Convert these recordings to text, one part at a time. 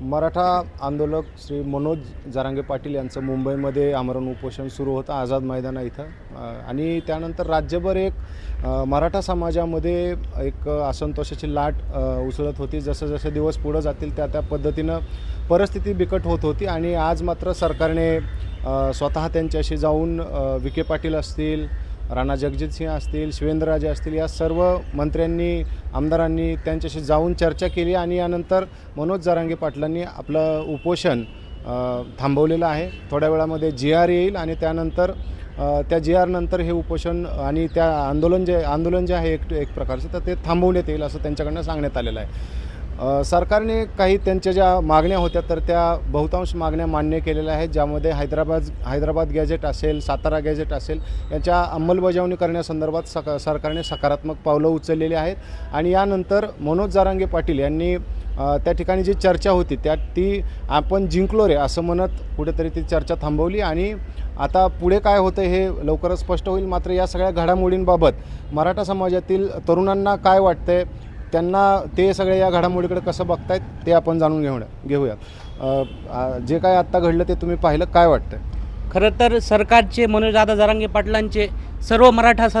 मराठा आंदोलक श्री मनोज जरांगे पाटील यांचं मुंबईमध्ये आमरण उपोषण सुरू होतं आझाद मैदाना इथं. आणि त्यानंतर राज्यभर एक मराठा समाजामध्ये एक असंतोषाची लाट उसळत होती. जसं जसे दिवस पुढं जातील त्या त्या पद्धतीनं परिस्थिती बिकट होत होती आणि आज मात्र सरकारने स्वतः त्यांच्याशी जाऊन विखे पाटील असतील राणा जगजितसिंह असतील शिवेंद्रराजे असतील या सर्व मंत्र्यांनी आमदारांनी त्यांच्याशी जाऊन चर्चा केली आणि यानंतर मनोज जारांगे पाटलांनी आपलं उपोषण थांबवलेलं आहे. थोड्या वेळामध्ये जी आर येईल आणि त्यानंतर त्या जी आर नंतर हे उपोषण आणि त्या आंदोलन जे आंदोलन जे आहे एक एक प्रकारचं तर ते थांबवण्यात येईल असं त्यांच्याकडनं सांगण्यात आलेलं आहे. सरकारने काही त्यांच्या ज्या मागण्या होत्या तर त्या बहुतांश मागण्या मान्य केलेल्या आहेत ज्यामध्ये हैदराबाद हैदराबाद गॅजेट असेल सातारा गॅजेट असेल यांच्या अंमलबजावणी करण्यासंदर्भात सक सरकारने सकारात्मक पावलं उचललेली आहेत. आणि यानंतर मनोज जारांगे पाटील यांनी त्या ठिकाणी जी चर्चा होती त्या ती आपण जिंकलो रे असं म्हणत कुठेतरी ती चर्चा थांबवली. आणि आता पुढे काय होतं हे लवकरच स्पष्ट होईल मात्र या सगळ्या घडामोडींबाबत मराठा समाजातील तरुणांना काय वाटतंय त्यांना ते सगळे या घडामोडीकडे कसं बघतायत ते आपण जाणून घेऊया घेऊयात. जे काय आत्ता घडलं ते तुम्ही पाहिलं काय वाटतं खरं तर सरकारचे मनोजदादा जरांगे पाटलांचे सर्व मराठा स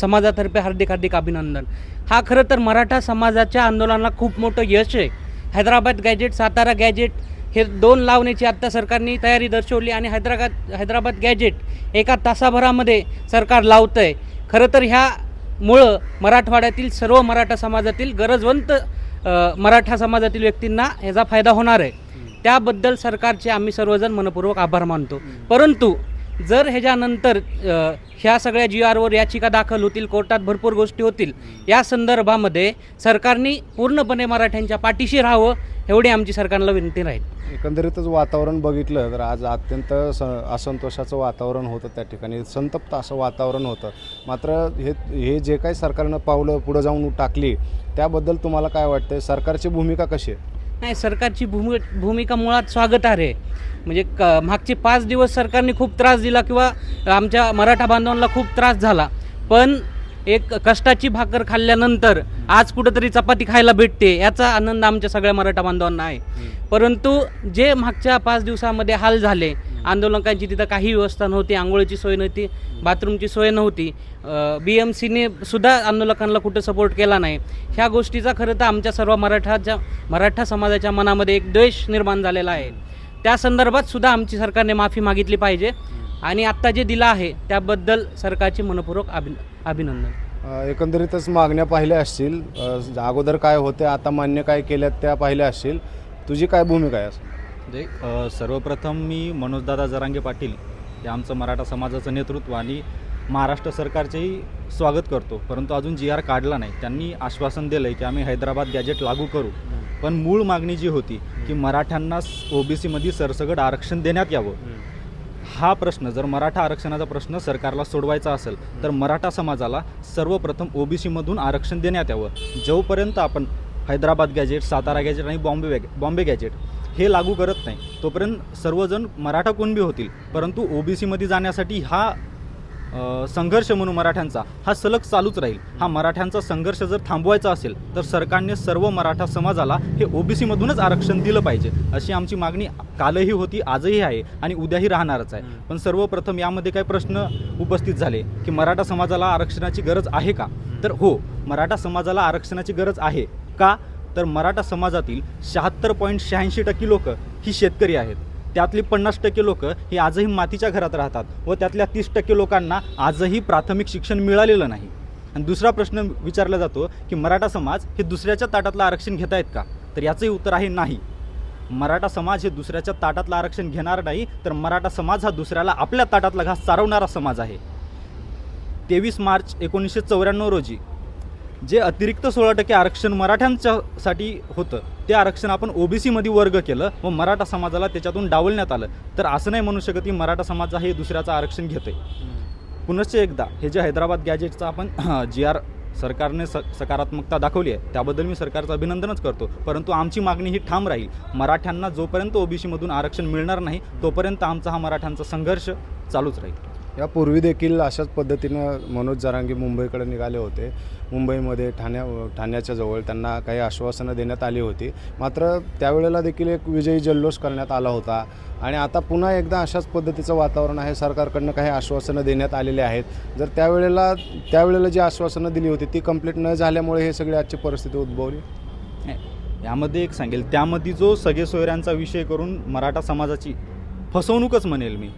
समाजातर्फे हार्दिक हार्दिक अभिनंदन. हा खरं तर मराठा समाजाच्या आंदोलनाला खूप मोठं यश आहे. हैदराबाद गॅजेट सातारा गॅजेट हे दोन लावण्याची आत्ता सरकारने तयारी दर्शवली आणि हैदराबाद हैदराबाद गॅजेट एका तासाभरामध्ये सरकार लावतं आहे खरं तर ह्या ह्यामुळं मराठवाड्यातील सर्व मराठा समाजातील गरजवंत मराठा समाजातील व्यक्तींना ह्याचा फायदा होणार आहे. त्याबद्दल सरकारचे आम्ही सर्वजण मनपूर्वक आभार मानतो. परंतु जर ह्याच्यानंतर ह्या सगळ्या जी आरवर याचिका दाखल होतील कोर्टात भरपूर गोष्टी होतील या संदर्भामध्ये सरकारने पूर्णपणे मराठ्यांच्या पाठीशी राहावं एवढी आमची सरकारला विनंती राहील. एकंदरीतच वातावरण बघितलं तर आज अत्यंत स असंतोषाचं वातावरण होतं त्या ठिकाणी संतप्त असं वातावरण होतं. मात्र हे हे जे काही सरकारनं पावलं पुढं जाऊन टाकली त्याबद्दल तुम्हाला काय वाटतं सरकारची भूमिका कशी आहे? नाही सरकारची भूमि भूमिका मुळात स्वागतार्ह आहे म्हणजे क मागचे पाच दिवस सरकारने खूप त्रास दिला किंवा आमच्या मराठा बांधवांना खूप त्रास झाला. पण एक कष्टाची भाकर खाल्ल्यानंतर आज कुठंतरी चपाती खायला भेटते याचा आनंद आमच्या सगळ्या मराठा बांधवांना आहे. परंतु जे मागच्या पाच दिवसामध्ये हाल झाले आंदोलकांची तिथं काही व्यवस्था नव्हती आंघोळीची सोय नव्हती बाथरूमची सोय नव्हती बी एम सीने सुद्धा आंदोलकांना कुठं सपोर्ट केला नाही. ह्या गोष्टीचा खरं तर आमच्या सर्व मराठाच्या मराठा समाजाच्या मनामध्ये एक द्वेष निर्माण झालेला आहे. त्या संदर्भात सुद्धा आमची सरकारने माफी मागितली पाहिजे. आणि आत्ता जे दिलं आहे त्याबद्दल सरकारचे मनपूर्वक अभि अभिनंदन. एकंदरीतच मागण्या पाहिल्या असतील. अगोदर काय होते आता मान्य काय केल्यात त्या पाहिल्या असतील. तुझी काय भूमिका आहे असं? म्हणजे सर्वप्रथम मी मनोजदादा जरांगे पाटील हे आमचं मराठा समाजाचं नेतृत्व आणि महाराष्ट्र सरकारचेही स्वागत करतो. परंतु अजून जी आर काढला नाही त्यांनी आश्वासन दिलं आहे की आम्ही हैदराबाद गॅजेट लागू करू. पण मूळ मागणी जी होती की मराठ्यांना ओबीसीमध्ये सरसगट आरक्षण देण्यात यावं. हा प्रश्न जर मराठा आरक्षणाचा प्रश्न सरकारला सोडवायचा असेल तर मराठा समाजाला सर्वप्रथम ओबीसीमधून आरक्षण देण्यात यावं. जोपर्यंत आपण हैदराबाद गॅजेट सातारा गॅजेट आणि बॉम्बे वॅग बॉम्बे गॅजेट हे लागू करत नाही तोपर्यंत सर्वजण मराठा कुणबी होतील. परंतु ओबीसीमध्ये जाण्यासाठी हा संघर्ष म्हणून मराठ्यांचा हा सलग चालूच राहील. हा मराठ्यांचा संघर्ष जर थांबवायचा असेल तर सरकारने सर्व मराठा समाजाला हे ओबीसीमधूनच आरक्षण दिलं पाहिजे अशी आमची मागणी कालही होती आजही आहे आणि उद्याही राहणारच आहे. पण सर्वप्रथम यामध्ये काय प्रश्न उपस्थित झाले की मराठा समाजाला आरक्षणाची गरज आहे का? तर हो मराठा समाजाला आरक्षणाची गरज आहे का? तर मराठा समाजातील शहात्तर पॉईंट शहाऐंशी टक्के लोक ही शेतकरी आहेत. त्यातली पन्नास टक्के लोक ही आजही मातीच्या घरात राहतात व त्यातल्या तीस टक्के लोकांना आजही प्राथमिक शिक्षण मिळालेलं नाही. आणि दुसरा प्रश्न विचारला जातो की मराठा समाज हे दुसऱ्याच्या ताटातलं आरक्षण घेत आहेत का? तर याचंही उत्तर आहे नाही. मराठा समाज हे दुसऱ्याच्या ताटातलं आरक्षण घेणार नाही तर मराठा समाज हा दुसऱ्याला आपल्या ताटातला घास चारवणारा समाज आहे. तेवीस मार्च एकोणीसशे चौऱ्याण्णव रोजी जे अतिरिक्त सोळा टक्के आरक्षण मराठ्यांच्यासाठी होतं ते आरक्षण आपण ओबीसीमध्ये वर्ग केलं व मराठा समाजाला त्याच्यातून डावलण्यात आलं. तर असं नाही म्हणू शकत की मराठा समाज हे दुसऱ्याचं आरक्षण घेतोय. पुनश्च एकदा हे जे हैदराबाद गॅजेटचं आपण जी आर सरकारने स सकारात्मकता दाखवली आहे त्याबद्दल मी सरकारचं अभिनंदनच करतो. परंतु आमची मागणी ही ठाम राहील. मराठ्यांना जोपर्यंत ओबीसीमधून आरक्षण मिळणार नाही तोपर्यंत आमचा हा मराठ्यांचा संघर्ष चालूच राहील. यापूर्वी देखील अशाच पद्धतीनं मनोज जरांगे मुंबईकडे निघाले होते. मुंबईमध्ये ठाण्या ठाण्याच्या जवळ त्यांना काही आश्वासनं देण्यात आली होती. मात्र त्यावेळेला देखील एक विजयी जल्लोष करण्यात आला होता. आणि आता पुन्हा एकदा अशाच पद्धतीचं वातावरण आहे. सरकारकडनं काही आश्वासनं देण्यात आलेले आहेत. जर त्यावेळेला त्यावेळेला जी आश्वासनं दिली होती ती कंप्लीट न झाल्यामुळे हे सगळी आजची परिस्थिती उद्भवली? यामध्ये एक सांगेल. त्यामध्ये जो सगळे सोयऱ्यांचा विषय करून मराठा समाजाची फसवणूकच म्हणेल मी.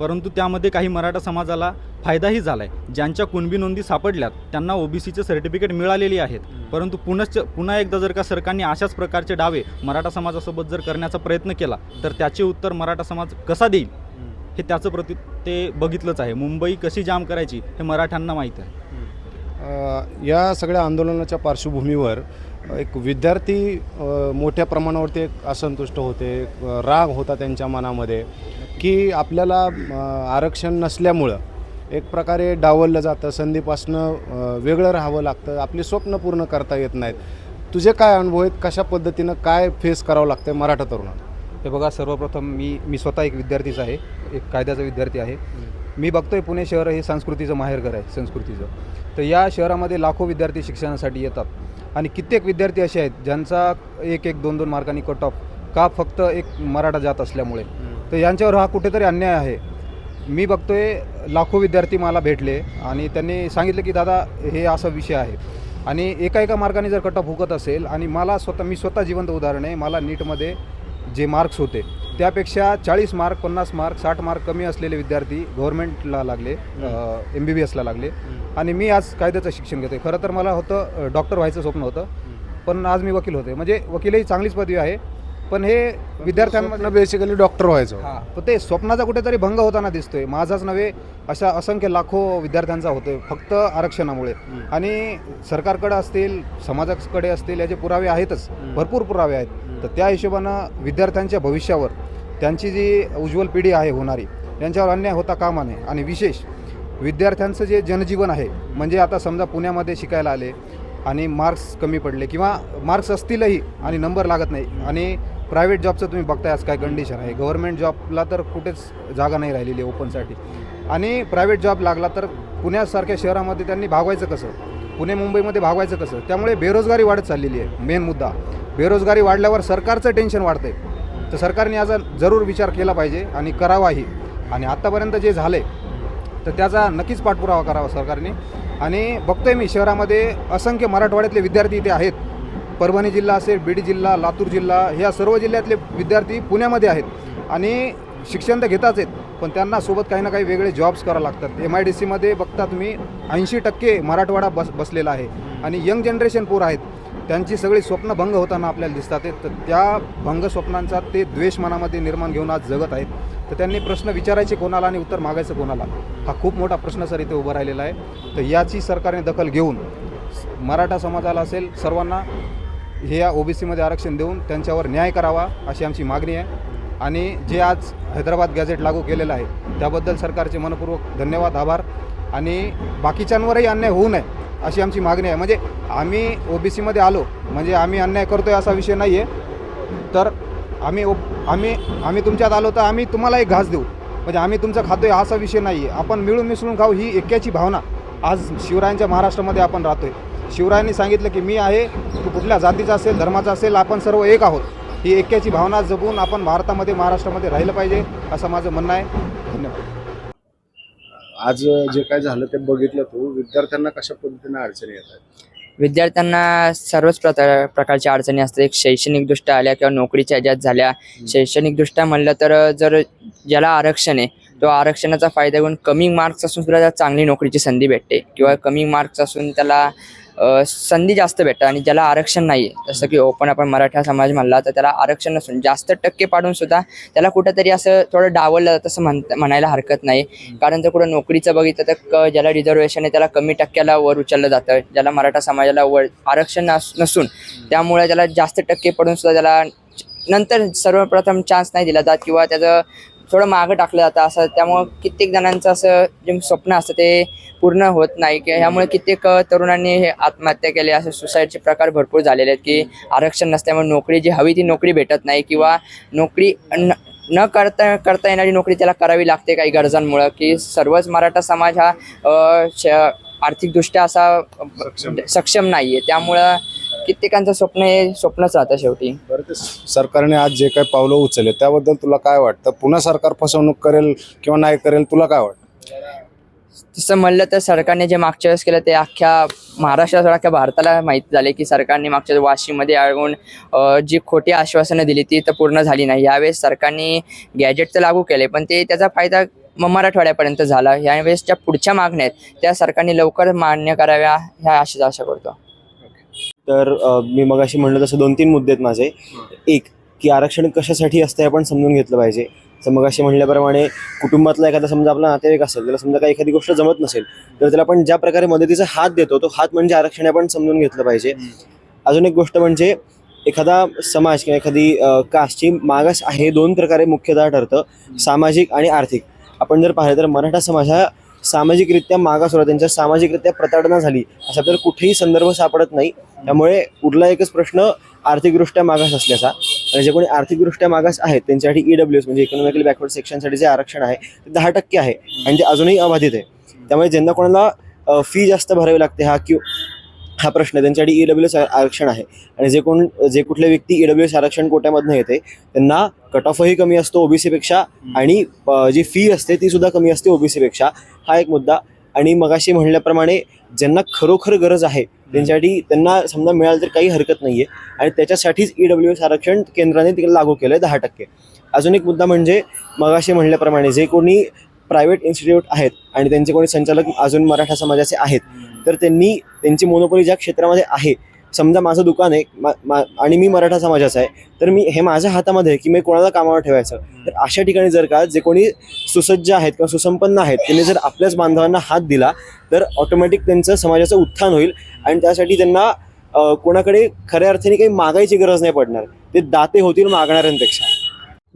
परंतु त्यामध्ये काही मराठा समाजाला फायदाही झाला आहे ज्यांच्या कुणबी नोंदी सापडल्यात त्यांना ओबीसीचे सर्टिफिकेट मिळालेली आहेत. परंतु पुनश्च पुन्हा एकदा जर का सरकारने अशाच प्रकारचे डावे मराठा समाजासोबत जर करण्याचा प्रयत्न केला तर त्याचे उत्तर मराठा समाज कसा देईल? हे त्याचं प्रति ते बघितलंच आहे. मुंबई कशी जाम करायची हे मराठ्यांना माहीत आहे. या सगळ्या आंदोलनाच्या पार्श्वभूमीवर एक विद्यार्थी मोठ्या प्रमाणावरती असंतुष्ट होते राग होता त्यांच्या मनामध्ये. की आपल्याला आरक्षण नसल्यामुळं एक प्रकारे डावललं जातं संधीपासनं वेगळं राहावं लागतं आपली स्वप्न पूर्ण करता येत नाहीत. तुझे काय अनुभव आहेत? कशा पद्धतीनं काय फेस करावं लागतं मराठा तरुणांना हे बघा सर्वप्रथम मी मी स्वतः एक विद्यार्थीच आहे एक कायद्याचा विद्यार्थी आहे. मी बघतोय पुणे शहर हे संस्कृतीचं माहेरघर आहे संस्कृतीचं. तर या शहरामध्ये लाखो विद्यार्थी शिक्षणासाठी येतात. आणि कित्येक विद्यार्थी असे आहेत ज्यांचा एक एक दोन दोन मार्कांनी कट ऑफ का फक्त एक मराठा जात असल्यामुळे? तर यांच्यावर हा कुठेतरी अन्याय आहे. मी बघतोय लाखो विद्यार्थी मला भेटले आणि त्यांनी सांगितलं की दादा हे असा विषय आहे. आणि एका एका मार्काने जर कट ऑफ हुकत असेल आणि मला स्वतः मी स्वतः जिवंत उदाहरण आहे मला नीटमध्ये जे मार्क्स होते त्यापेक्षा चाळीस मार्क पन्नास मार्क साठ मार्क कमी असलेले विद्यार्थी गव्हर्नमेंटला लागले एम बी बी एसला लागले. आणि मी आज कायद्याचं शिक्षण घेतोय. खरं तर मला होतं डॉक्टर व्हायचं स्वप्न होतं. पण आज मी वकील होते म्हणजे वकीलही चांगलीच पदवी आहे. पण हे विद्यार्थ्यांमध्ये बेसिकली डॉक्टर व्हायचं. पण ते स्वप्नाचा कुठेतरी भंग होताना दिसतोय. माझाच नव्हे अशा असंख्य लाखो विद्यार्थ्यांचा होतोय फक्त आरक्षणामुळे. आणि सरकारकडे असतील समाजाकडे असतील याचे पुरावे आहेतच. भरपूर पुरावे आहेत. तर त्या हिशोबानं विद्यार्थ्यांच्या भविष्यावर त्यांची जी उज्ज्वल पिढी आहे होणारी यांच्यावर अन्याय होता कामा नये. आणि विशेष विद्यार्थ्यांचं जे जनजीवन आहे म्हणजे आता समजा पुण्यामध्ये शिकायला आले आणि मार्क्स कमी पडले किंवा मार्क्स असतीलही आणि नंबर लागत नाही. आणि प्रायव्हेट जॉबचं तुम्ही बघताय आज काय कंडिशन आहे. गव्हर्नमेंट जॉबला तर कुठेच जागा नाही राहिलेली आहे ओपनसाठी आणि प्रायव्हेट जॉब लागला तर पुण्यासारख्या शहरामध्ये त्यांनी भागवायचं कसं? पुणे मुंबईमध्ये भागवायचं कसं? त्यामुळे बेरोजगारी वाढत चाललेली आहे मेन मुद्दा. बेरोजगारी वाढल्यावर सरकारचं टेन्शन वाढतंय. तर सरकारने याचा जरूर विचार केला पाहिजे आणि करावाही. आणि आत्तापर्यंत जे झालं तर त्याचा नक्कीच पाठपुरावा करावा सरकारने. आणि बघतोय मी शहरामध्ये असंख्य मराठवाड्यातले विद्यार्थी इथे आहेत. परभणी जिल्हा असेल बीड जिल्हा लातूर जिल्हा ह्या सर्व जिल्ह्यातले विद्यार्थी पुण्यामध्ये आहेत. आणि शिक्षण तर घेताच आहेत पण त्यांना सोबत काही ना काही वेगळे जॉब्स करावे लागतात. एम आय डी सीमध्ये बघता तुम्ही ऐंशी टक्के मराठवाडा बस बसलेला आहे. आणि यंग जनरेशन पोर आहेत त्यांची सगळी स्वप्न भंग होताना आपल्याला दिसतात आहेत. तर त्या भंग स्वप्नांचा ते द्वेष मनामध्ये निर्माण घेऊन आज जगत आहेत. तर त्यांनी प्रश्न विचारायचे कोणाला आणि उत्तर मागायचं कोणाला? हा खूप मोठा प्रश्न सर इथे उभा राहिलेला आहे. तर याची सरकारने दखल घेऊन मराठा समाजाला असेल सर्वांना हे या ओबीसीमध्ये आरक्षण देऊन त्यांच्यावर न्याय करावा अशी आमची मागणी आहे. आणि जे आज हैदराबाद गॅझेट लागू केलेलं आहे त्याबद्दल सरकारचे मनपूर्वक धन्यवाद आभार. आणि बाकीच्यांवरही अन्याय होऊ नये अशी आमची मागणी आहे. म्हणजे आम्ही ओबीसीमध्ये आलो म्हणजे आम्ही अन्याय करतो आहे असा विषय नाही आहे तर आम्ही ओ आम्ही आम्ही तुमच्यात आलो तर आम्ही तुम्हाला एक घास देऊ. म्हणजे आम्ही तुमचं आहे असा विषय नाही आहे आपण मिळून मिसळून खाऊ ही एक्याची भावना आज शिवरायांच्या महाराष्ट्रामध्ये आपण राहतो आहे शिवरायांनी सांगितलं की मी आहे तू कुठल्या जातीचा असेल धर्माचा असेल आपण सर्व एक आहोत. ही एक्याची भावना जपून आपण भारतामध्ये महाराष्ट्रामध्ये राहिलं पाहिजे असं माझं म्हणणं आहे. धन्यवाद. आज जे काय झालं ते बघितलं तू. विद्यार्थ्यांना कशा पद्धतीने अडचणी येतात विद्यार्थ्यांना सर्वच प्रकार प्रकारच्या अडचणी असतात. एक शैक्षणिकदृष्ट्या आल्या किंवा नोकरीच्या ह्याच्यात झाल्या. शैक्षणिकदृष्ट्या म्हणलं तर जर ज्याला आरक्षण आहे तो आरक्षणाचा फायदा घेऊन कमी मार्क्स असून सुद्धा त्याला चांगली नोकरीची संधी भेटते. किंवा कमी मार्क्स असून त्याला संधी जास्त भेटतात आणि ज्याला आरक्षण नाही आहे जसं की ओपन आपण मराठा समाज म्हणला तर त्याला आरक्षण नसून जास्त टक्के पाडून सुद्धा त्याला कुठंतरी असं थोडं डावललं जातं असं म्हण म्हणायला हरकत नाही. कारण जर कुठं नोकरीचं बघितलं तर क ज्याला रिझर्वेशन आहे त्याला कमी टक्क्याला वर उचललं जातं. ज्याला मराठा समाजाला वर आरक्षण नस नसून त्यामुळे त्याला जास्त टक्के पडून सुद्धा त्याला नंतर सर्वप्रथम चान्स नाही दिला जात किंवा त्याचं थोडं मागं टाकलं जातं असं. त्यामुळं कित्येक जणांचं असं जे स्वप्न असतं ते पूर्ण होत नाही. की ह्यामुळे कित्येक तरुणांनी हे आत्महत्या केली. असे सुसाईडचे प्रकार भरपूर झालेले आहेत की आरक्षण नसल्यामुळे नोकरी जी हवी ती नोकरी भेटत नाही किंवा नोकरी न न करता करता येणारी नोकरी त्याला करावी लागते काही गरजांमुळं. की सर्वच मराठा समाज हा आर्थिकदृष्ट्या असा सक्षम. नाही आहे त्यामुळं कित्येकांचं स्वप्न हे स्वप्नच राहतं शेवटी. बरं ते सरकारने आज जे काही पावलं उचलले त्याबद्दल तुला काय वाटतं? पुन्हा सरकार फसवणूक करेल किंवा नाही करेल तुला काय वाटतं? तसं म्हणलं तर सरकारने जे मागच्या वेळेस केलं ते अख्ख्या महाराष्ट्रात अख्ख्या भारताला माहीत झाले की सरकारने मागच्या वेळेस वाशीमध्ये येऊन अ, जी खोटी आश्वासनं दिली ती तर पूर्ण झाली नाही. यावेळेस सरकारने गॅजेट तर लागू केले पण ते त्याचा फायदा म- मराठवाड्यापर्यंत झाला. यावेळेस ज्या पुढच्या मागण्या आहेत त्या सरकारने लवकर मान्य कराव्या ह्या अशीच आशा करतो. तर मी मी मगाशी म्हणलं तसं दोन तीन मुद्दे आहेत माझे. एक की आरक्षण कशासाठी असतं हे आपण समजून घेतलं पाहिजे. तर मगाशी म्हणल्याप्रमाणे कुटुंबातला एखादा समजा आपला नातेवाईक असेल त्याला समजा काही एखादी गोष्ट जमत नसेल तर त्याला आपण ज्या प्रकारे मदतीचा हात देतो तो हात म्हणजे आरक्षण आपण समजून घेतलं पाहिजे. अजून एक गोष्ट म्हणजे एखादा समाज किंवा एखादी कास्टची मागास आहे दोन प्रकारे मुख्यतः ठरतं सामाजिक आणि आर्थिक. आपण जर पाहिलं तर मराठा समाज हा सामाजिकरित्या मागास होता त्यांच्या सामाजिकरित्या प्रताडना झाली. असा आपल्याला कुठेही संदर्भ सापडत नाही. त्यामुळे उरला एकच प्रश्न आर्थिकदृष्ट्या मागास असल्याचा. आणि जे कोणी आर्थिकदृष्ट्या मागास आहेत त्यांच्यासाठी ई डब्ल्यू एस म्हणजे इकॉनॉमिकली बॅकवर्ड सेक्शनसाठी जे आरक्षण आहे ते दहा टक्के आहे. आणि ते अजूनही अबाधित आहे. त्यामुळे ज्यांना कोणाला फी जास्त भरावी लागते हा क्यू हा प्रश्न त्यांच्यासाठी ई डब्ल्यू एस आरक्षण आहे. आणि जे कोण जे कुठले व्यक्ती ई डब्ल्यू एस आरक्षण कोट्यामधनं येते त्यांना कट ऑफही कमी असतो ओबीसीपेक्षा आणि जी फी असते ती सुद्धा कमी असते ओबीसीपेक्षा हा एक मुद्दा. आणि मगाशी म्हणल्याप्रमाणे ज्यांना खरोखर गरज आहे त्यांच्यासाठी त्यांना समजा मिळालं तर काही हरकत नाही आहे आणि त्याच्यासाठीच ई डब्ल्यू एस आरक्षण केंद्राने तिकडे लागू केलं आहे दहा टक्के. अजून एक मुद्दा म्हणजे मगाशी म्हणल्याप्रमाणे जे कोणी प्रायव्हेट इन्स्टिट्यूट आहेत आणि त्यांचे कोणी संचालक अजून मराठा समाजाचे आहेत तर त्यांनी त्यांची मोनोपोली ज्या क्षेत्रामध्ये आहे समजा माझं दुकान आहे मा- मा- आणि मी मराठा समाजाचा आहे तर मी हे माझ्या हातामध्ये आहे की मी कोणाला कामावर ठेवायचं? तर अशा ठिकाणी जर का जे कोणी सुसज्ज आहेत किंवा सुसंपन्न आहेत त्यांनी जर आपल्याच बांधवांना हात दिला तर ऑटोमॅटिक त्यांचं समाजाचं उत्थान होईल आणि त्यासाठी त्यांना कोणाकडे खऱ्या अर्थाने काही मागायची गरज नाही पडणार. ते दाते होतील मागणाऱ्यांपेक्षा.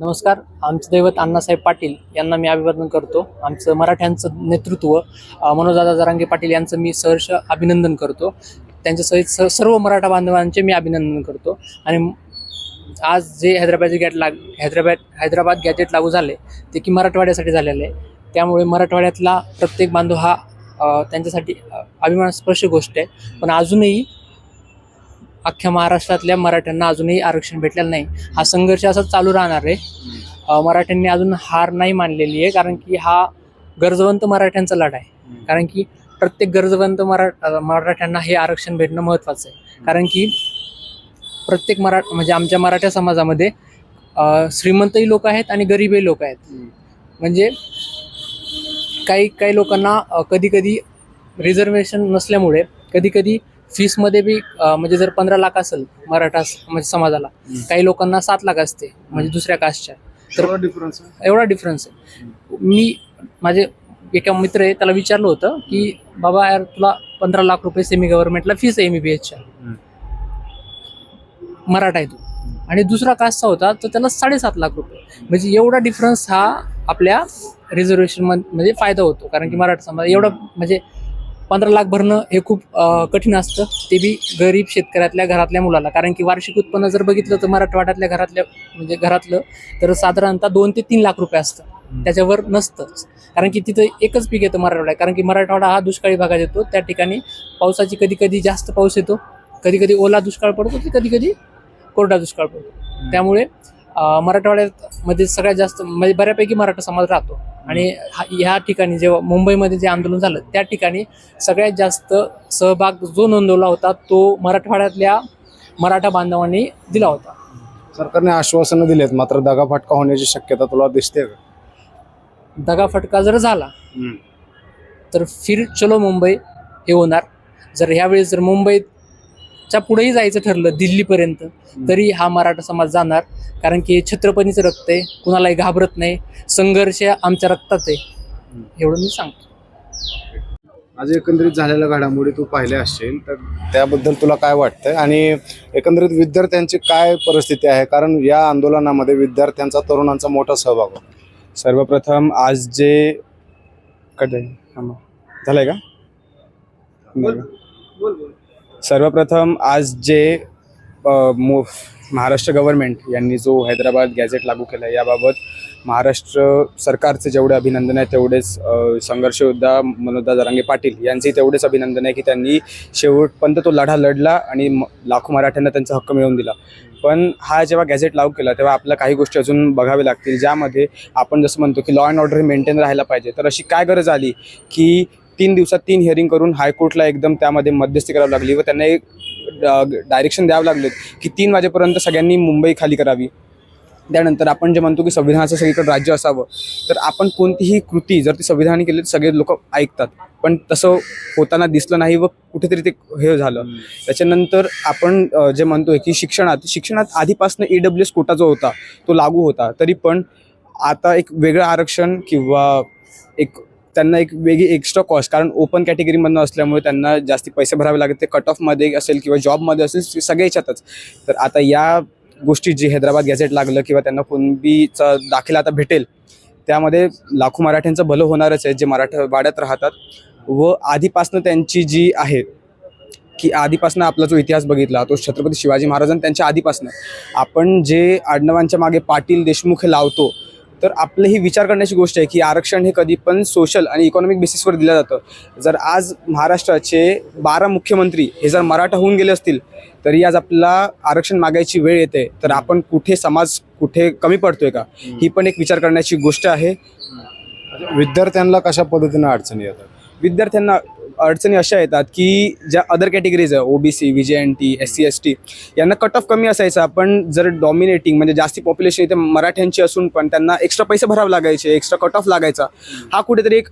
नमस्कार आमचे दैवत अण्णासाहेब पाटील यांना मी अभिवादन करतो. आमचं मराठ्यांचं नेतृत्व मनोजादा मनोजदादा जरांगे पाटील यांचं मी सहर्ष अभिनंदन करतो. त्यांच्यासहित स सर्व मराठा बांधवांचे मी अभिनंदन करतो. आणि आज जे हैदराबाद गॅट लाग हैदराबाद हैदराबाद गॅजेट लागू झाले ते की मराठवाड्यासाठी झालेलं आहे. त्यामुळे मराठवाड्यातला प्रत्येक बांधव हा त्यांच्यासाठी अ, अभिमानास्पर्श गोष्ट आहे. पण अजूनही अख्ख्या महाराष्ट्रातल्या मराठ्यांना अजूनही आरक्षण भेटलेलं नाही. हा संघर्ष असाच चालू राहणार आहे. मराठ्यांनी अजून हार नाही मानलेली आहे कारण की हा गरजवंत मराठ्यांचा लढा आहे. कारण की प्रत्येक गरजवंत मरा मराठ्यांना हे आरक्षण भेटणं महत्त्वाचं आहे. कारण की प्रत्येक मरा म्हणजे आमच्या मराठा समाजामध्ये श्रीमंतही लोक आहेत आणि गरीबही लोक आहेत. म्हणजे काही काही लोकांना कधी कधी रिझर्वेशन नसल्यामुळे कधी कधी फीसमध्ये बी म्हणजे जर पंधरा लाख असेल मराठा म्हणजे समाजाला काही लोकांना सात लाख असते म्हणजे दुसऱ्या कास्टच्या तर डिफरन्स एवढा डिफरन्स आहे. मी माझे एका मित्र आहे त्याला विचारलं होतं की बाबा यार तुला पंधरा लाख रुपये सेमी गव्हर्नमेंटला फीस आहे एम बी बी एचच्या मराठा आहे तू. आणि दुसरा कास्टचा होता तर त्याला साडेसात लाख रुपये. म्हणजे एवढा डिफरन्स हा आपल्या रिझर्वेशन म्हणजे फायदा होतो. कारण की मराठा समाज एवढं म्हणजे पंधरा लाख भरणं हे खूप कठीण असतं. ते बी गरीब शेतकऱ्यातल्या घरातल्या मुलाला. कारण की वार्षिक उत्पन्न जर बघितलं तर मराठवाड्यातल्या घरातल्या म्हणजे घरातलं तर साधारणतः दोन ते तीन लाख रुपये असतं. त्याच्यावर नसतंच कारण की तिथं एकच पीक येतं मराठवाड्यात. कारण की मराठवाडा हा दुष्काळी भागात येतो. त्या ठिकाणी पावसाची कधी कधी जास्त पाऊस येतो. कधी कधी ओला दुष्काळ पडतो. तर कधी कधी कोरडा दुष्काळ पडतो. त्यामुळे मराठवाड्यात मध्ये सगळ्यात जास्त म्हणजे बऱ्यापैकी मराठा समाज राहतो. आणि ह्या ठिकाणी जेव्हा मुंबईमध्ये जे आंदोलन झालं त्या ठिकाणी सगळ्यात जास्त सहभाग जो नोंदवला होता तो मराठवाड्यातल्या मराठा बांधवांनी दिला होता. सरकारने आश्वासनं दिलेत मात्र दगाफटका होण्याची शक्यता तुला दिसते का? दगाफटका जर झाला तर फिर चलो मुंबई हे होणार. जर ह्यावेळेस जर मुंबईच्या पुढेही जायचं ठरलं दिल्लीपर्यंत तरी हा मराठा समाज जाणार. कारण की छत्रपतीचं रक्त आहे कुणालाही घाबरत नाही. संघर्ष आमच्या रक्तात आहे. एवढं मी सांगतो. आज एकंदरीत झालेल्या घडामोडी तू पाहिल्या असशील तर त्याबद्दल तुला काय वाटतंय? आणि एकंदरीत विद्यार्थ्यांची काय परिस्थिती आहे? कारण या आंदोलनामध्ये विद्यार्थ्यांचा तरुणांचा मोठा सहभाग होता. सर्वप्रथम आज जे थांबा. झालंय का? सर्वप्रथम आज जे मो महाराष्ट्र गव्हर्नमेंट यांनी जो हैदराबाद गॅझेट लागू केला आहे याबाबत महाराष्ट्र सरकारचे जेवढे अभिनंदन आहे तेवढेच संघर्षयोद्धा मनोदा जरांगे पाटील यांचेही तेवढेच अभिनंदन आहे की त्यांनी शेवटपर्यंत तो लढा लढला आणि म- लाखो मराठ्यांना त्यांचा हक्क मिळवून दिला. पण हा जेव्हा गॅझेट लागू केला तेव्हा आपल्या काही गोष्टी अजून बघावे लागतील ज्यामध्ये आपण जसं म्हणतो की लॉ अँड ऑर्डर हे मेंटेन राहायला पाहिजे. तर अशी काय गरज आली की तीन दिवसात तीन हिअरिंग करून हायकोर्टला एकदम त्यामध्ये मध्यस्थी करावी लागली व त्यांना एक डायरेक्शन द्यावं लागले की तीन वाजेपर्यंत सगळ्यांनी मुंबई खाली करावी. त्यानंतर आपण जे म्हणतो की संविधानाचं सगळीकडे राज्य असावं तर आपण कोणतीही कृती जर ती संविधानाने केली तर सगळे लोक ऐकतात. पण तसं होताना दिसलं नाही व कुठेतरी ते हे झालं. त्याच्यानंतर आपण जे म्हणतोय की शिक्षणात शिक्षणात आधीपासून ई डब्ल्यू एस कोटा जो होता तो लागू होता. तरी पण आता एक वेगळं आरक्षण किंवा एक त्यांना एक वेगळी एक्स्ट्रा कॉस्ट कारण ओपन कॅटेगरीमधनं असल्यामुळे त्यांना जास्ती पैसे भरावे लागते ते कट ऑफमध्ये असेल किंवा जॉबमध्ये असेल सगळ्या याच्यातच. तर आता या गोष्टी जी हैदराबाद गॅझेट लागलं किंवा त्यांना कुणबीचा दाखला आता भेटेल त्यामध्ये लाखो मराठ्यांचं भलं होणारच आहे जे मराठा वाड्यात राहतात. व आधीपासनं त्यांची जी आहे की आधीपासनं आपला जो इतिहास बघितला तो छत्रपती शिवाजी महाराजांनी त्यांच्या आधीपासनं. आपण जे आडनावांच्या मागे पाटील देशमुख हे लावतो तर आपलं ही विचार करण्याची गोष्ट आहे की आरक्षण हे कधी पण सोशल आणि इकॉनॉमिक बेसिसवर दिलं जातं. जर आज महाराष्ट्राचे बारा मुख्यमंत्री हे जर मराठा होऊन गेले असतील तरी आज आपल्याला आरक्षण मागायची वेळ येते. तर आपण कुठे समाज कुठे कमी पडतोय का? ही पण एक विचार करण्याची गोष्ट आहे. विद्यार्थ्यांना कशा पद्धतीनं अडचणी येतात? विद्यार्थ्यांना अडचणी अशा येतात की ज्या अदर कॅटेगरीज आहे OBC V J N T S C S T यांना कट ऑफ कमी असायचा. पण जर डॉमिनेटिंग म्हणजे जास्ती पॉप्युलेशन इथे मराठ्यांची असून पण त्यांना एक्स्ट्रा पैसे भरावे लागायचे एक्स्ट्रा कट ऑफ लागायचा. हा कुठेतरी एक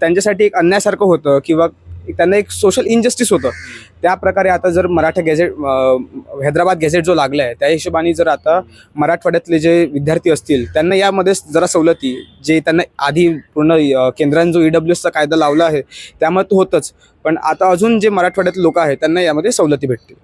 त्यांच्यासाठी एक अन्यायासारखं होतं किंवा त्यांना एक सोशल इनजस्टिस होतं. त्या प्रकारे आता जर मराठा गॅझेट हैदराबाद गॅझेट जो लागला आहे त्या हिशोबाने जर आता मराठवाड्यातले जे विद्यार्थी असतील त्यांना यामध्ये जरा सवलती जे त्यांना आधी पूर्ण केंद्रान केंद्राने जो ई डब्ल्यू एसचा कायदा लावला आहे त्यामुळे तो होतच. पण आता अजून जे मराठवाड्यातले लोक आहेत त्यांना यामध्ये सवलती भेटतील.